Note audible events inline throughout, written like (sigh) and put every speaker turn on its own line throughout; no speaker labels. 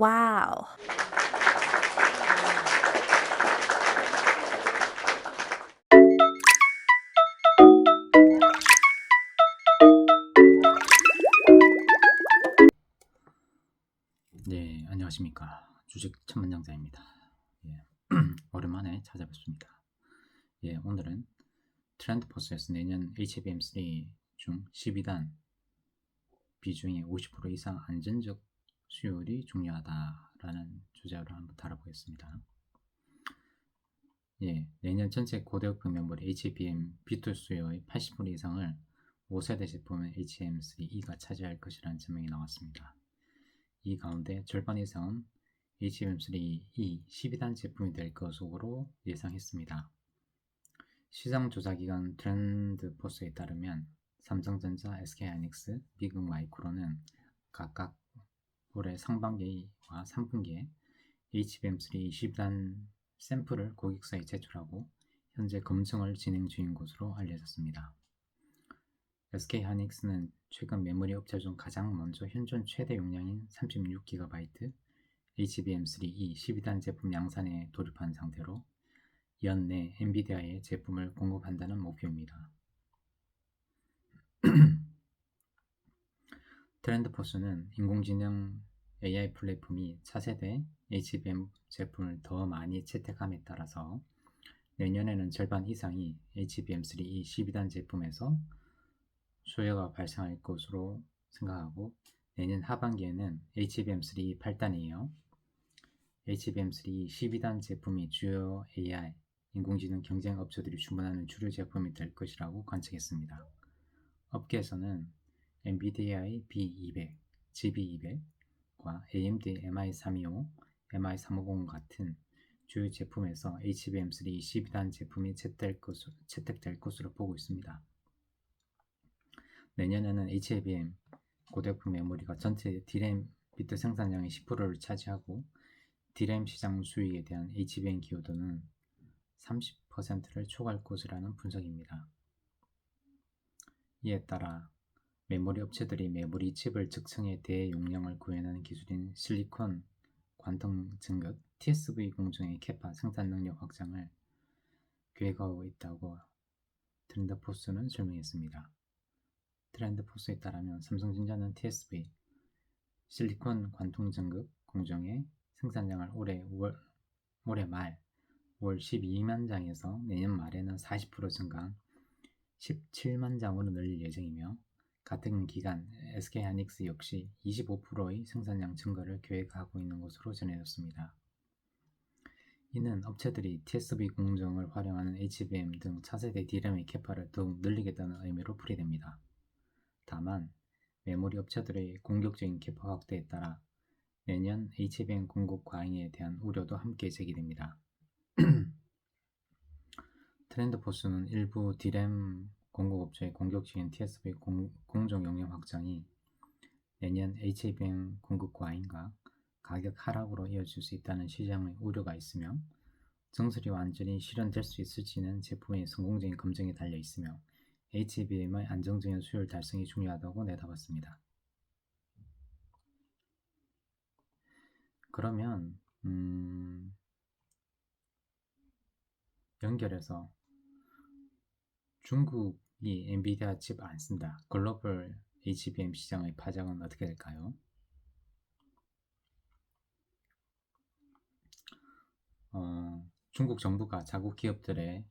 Wow.
네, 안녕하십니까. 주식 천문장자입니다. 예, (clears throat) 오랜만에 찾아뵙습니다. 예, 오늘은 트렌드 포스에서 내년 HBM3 중 12단 비중이 50% 이상 안전적 수율이 중요하다라는 주제로 한번 다뤄보겠습니다. 예, 내년 전체 고대역폭 메모리 HBM B2 수요의 80% 이상을 5세대 제품의 HBM3E가 차지할 것이라는 전망이 나왔습니다. 이 가운데 절반 이상은 HBM3E 12단 제품이 될 것으로 예상했습니다. 시장 조사 기관 트렌드 포스에 따르면 삼성전자, SK하이닉스, 미국 마이크로는 각각 올해 상반기와 3분기에 HBM3 20단 샘플을 고객사에 제출하고 현재 검증을 진행 중인 것으로 알려졌습니다. SK하이닉스는 최근 메모리 업체 중 가장 먼저 현존 최대 용량인 36GB HBM3E 12단 제품 양산에 돌입한 상태로 연내 엔비디아의 제품을 공급한다는 목표입니다. (clears throat) 트렌드포스는 인공지능 AI 플랫폼이 차세대 HBM 제품을 더 많이 채택함에 따라서 내년에는 절반 이상이 HBM3E 12단 제품에서 수요가 발생할 것으로 생각하고 내년 하반기에는 HBM3 8단이에요. HBM3 12단 제품이 주요 AI, 인공지능 경쟁 업체들이 주문하는 주류 제품이 될 것이라고 관측했습니다. 업계에서는 NVIDIA B200, GB200과 AMD MI325, MI350 같은 주요 제품에서 HBM3 12단 제품이 채택될, 것으로, 채택될 것으로 보고 있습니다. 내년에는 HBM 고대역폭 메모리가 전체 D램 비트 생산량의 10%를 차지하고 D램 시장 수익에 대한 HBM 기여도는 30%를 초과할 것이라는 분석입니다. 이에 따라 메모리 업체들이 메모리 칩을 측정해 대용량을 구현하는 기술인 실리콘 관통 증급 TSV 공정의 캐파 생산 능력 확장을 계획하고 있다고 트렌드포스는 설명했습니다. 트렌드포스에 따르면 삼성전자는 TSV 실리콘 관통 증급 공정의 생산량을 올해 5월, 올해 말 5월 12만 장에서 내년 말에는 40% 증가한 17만 장으로 늘릴 예정이며 같은 기간 SK하이닉스 역시 25%의 생산량 증가를 계획하고 있는 것으로 전해졌습니다. 이는 업체들이 TSV 공정을 활용하는 HBM 등 차세대 D램의 캐파를 더욱 늘리겠다는 의미로 풀이됩니다. 다만 메모리 업체들의 공격적인 캐파 확대에 따라 내년 HBM 공급 과잉에 대한 우려도 함께 제기됩니다. (clears throat) 트렌드 포스는 일부 D램 공급업체의 공격적인 TSV 공, 공정 용량 확장이 내년 HBM 공급 과잉과 가격 하락으로 이어질 수 있다는 시장의 우려가 있으며 정설이 완전히 실현될 수 있을지는 제품의 성공적인 검증에 달려 있으며 HBM의 안정적인 수율 달성이 중요하다고 내다봤습니다. 그러면 음, 연결해서 중국 이 엔비디아 칩 안 쓴다. 글로벌 HBM 시장의 파장은 어떻게 될까요? 어, 중국 정부가 자국 기업들에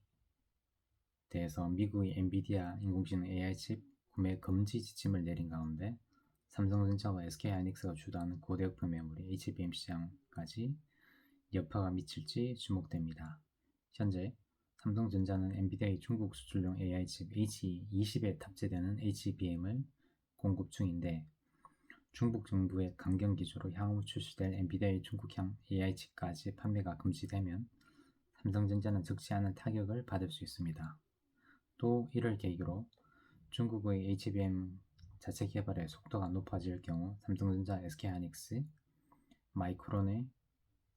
대해서 미국의 엔비디아 인공지능 AI 칩 구매 금지 지침을 내린 가운데 삼성전자와 SK하이닉스가 주도하는 고대역폭 메모리 HBM 시장까지 여파가 미칠지 주목됩니다. 현재 삼성전자는 엔비디아의 중국 수출용 AI 칩 H20에 탑재되는 HBM을 공급 중인데 중국 정부의 강경 기조로 향후 출시될 엔비디아의 중국향 AI 칩까지 판매가 금지되면 삼성전자는 적지 않은 타격을 받을 수 있습니다. 또 이를 계기로 중국의 HBM 자체 개발의 속도가 높아질 경우 삼성전자, SK하이닉스, 마이크론의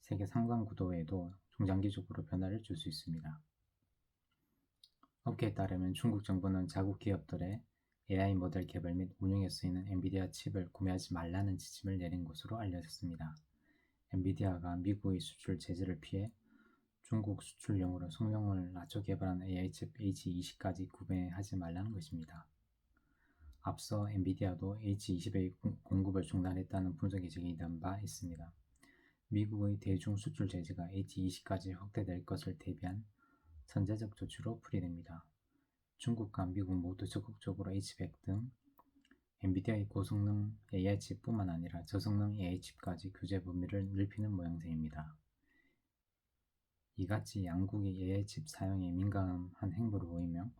세계 상관 구도에도 중장기적으로 변화를 줄 수 있습니다. 업계에 따르면 중국 정부는 자국 기업들의 AI 모델 개발 및 운영에 쓰이는 엔비디아 칩을 구매하지 말라는 지침을 내린 것으로 알려졌습니다. 엔비디아가 미국의 수출 제재를 피해 중국 수출용으로 성능을 낮춰 개발한 AI칩 H20까지 구매하지 말라는 것입니다. 앞서 엔비디아도 H20의 공급을 중단했다는 분석이 제기된 바 있습니다. 미국의 대중 수출 제재가 H20까지 확대될 것을 대비한 선제적 조치로 풀이됩니다. 중국과 미국 모두 적극적으로 H100 등 엔비디아의 고성능 AI칩뿐만 아니라 저성능 AI칩까지 규제 범위를 넓히는 모양새입니다. 이같이 양국이 AI칩 사용에 민감한 행보를 보이며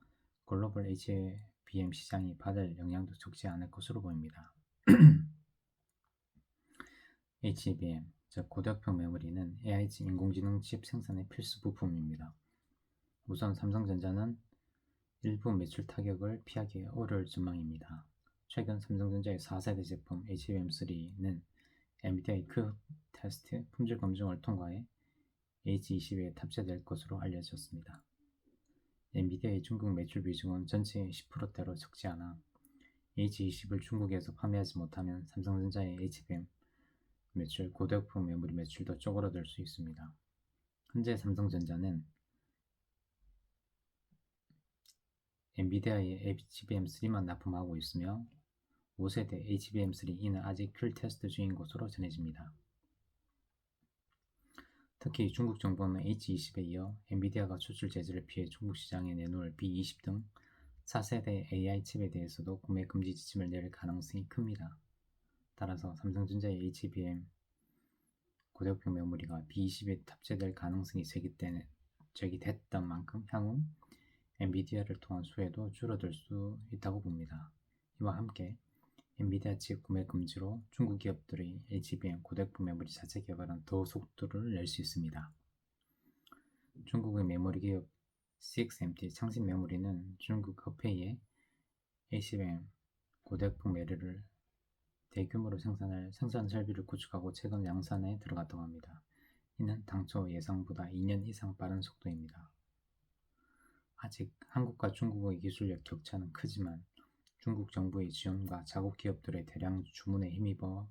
글로벌 HBM 시장이 받을 영향도 적지 않을 것으로 보입니다. (clears throat) HBM, 즉 고대역형 메모리는 AI칩 인공지능 칩 생산의 필수 부품입니다. 우선 삼성전자는 일부 매출 타격을 피하기 어려울 전망입니다. 최근 삼성전자의 4세대 제품 HBM3는 엔비디아의 그 테스트 품질 검증을 통과해 H20에 탑재될 것으로 알려졌습니다. 엔비디아의 중국 매출 비중은 전체의 10%대로 적지 않아 H20을 중국에서 판매하지 못하면 삼성전자의 HBM 매출, 고대역품 메모리 매출도 쪼그라들 수 있습니다. 현재 삼성전자는 엔비디아의 HBM3만 납품하고 있으며 5세대 HBM3E는 아직 큐 테스트 중인 것으로 전해집니다. 특히 중국 정부는 H20에 이어 엔비디아가 수출 제재를 피해 중국 시장에 내놓을 B20 등 4세대 AI 칩에 대해서도 구매 금지 지침을 내릴 가능성이 큽니다. 따라서 삼성전자의 HBM 고대역형 메모리가 B20에 탑재될 가능성이 제기됐던 만큼 향후 엔비디아를 통한 수혜도 줄어들 수 있다고 봅니다. 이와 함께 엔비디아 칩 구매 금지로 중국 기업들의 HBM 고대품 메모리 자체 개발은 더 속도를 낼 수 있습니다. 중국의 메모리 기업 CXMT 창신 메모리는 중국 회의 HBM 고대품 메모리를 대규모로 생산할 생산 설비를 구축하고 최근 양산에 들어갔다고 합니다. 이는 당초 예상보다 2년 이상 빠른 속도입니다. 아직 한국과 중국의 기술력 격차는 크지만 중국 정부의 지원과 자국 기업들의 대량 주문에 힘입어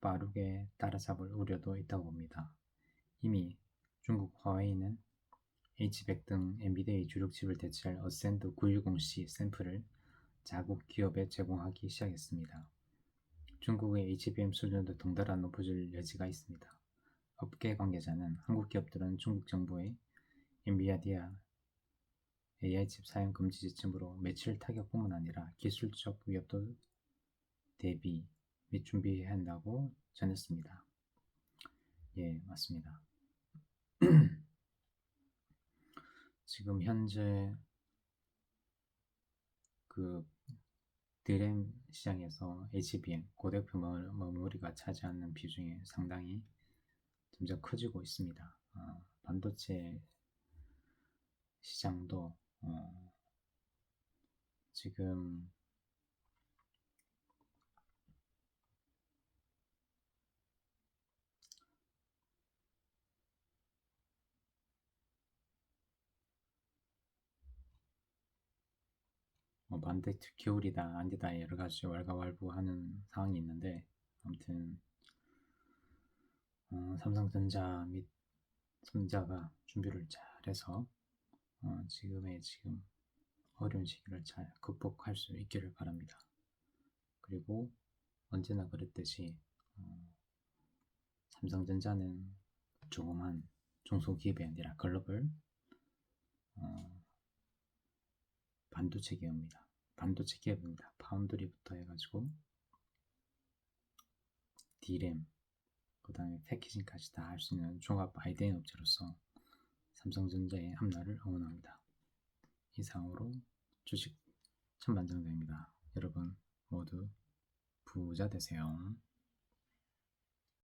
빠르게 따라잡을 우려도 있다고 봅니다. 이미 중국 화웨이는 H100 등 엔비디아의 주력 칩을 대체할 어센드 910C 샘플을 자국 기업에 제공하기 시작했습니다. 중국의 HBM 수준도 덩달아 높아질 여지가 있습니다. 업계 관계자는 한국 기업들은 중국 정부의 엔비디아 AI 칩 사용 금지 지침으로 매출 타격뿐만 아니라 기술적 위협도 대비 및 준비해야 한다고 전했습니다. 예, 맞습니다. (clears throat) 지금 현재 그 드램 시장에서 HBM 고대표 메모리가 차지하는 비중이 상당히 점점 커지고 있습니다. 어, 반도체 시장도 어, 지금 뭐 반대 겨울이다 아니다 여러 가지 왈가왈부하는 상황이 있는데 아무튼 어, 삼성전자 및 손자가 준비를 잘해서 어, 지금의 지금 어려운 시기를 잘 극복할 수 있기를 바랍니다. 그리고 언제나 그랬듯이 어, 삼성전자는 조그만 중소기업이 아니라 글로벌 어, 반도체 기업입니다. 반도체 기업입니다. 파운드리부터 해가지고 D램, 그 다음에 패키징까지 다 할 수 있는 종합 아이덴 업체로서 삼성전자의 앞날을 응원합니다. 이상으로 주식 천반장자입니다. 여러분 모두 부자 되세요.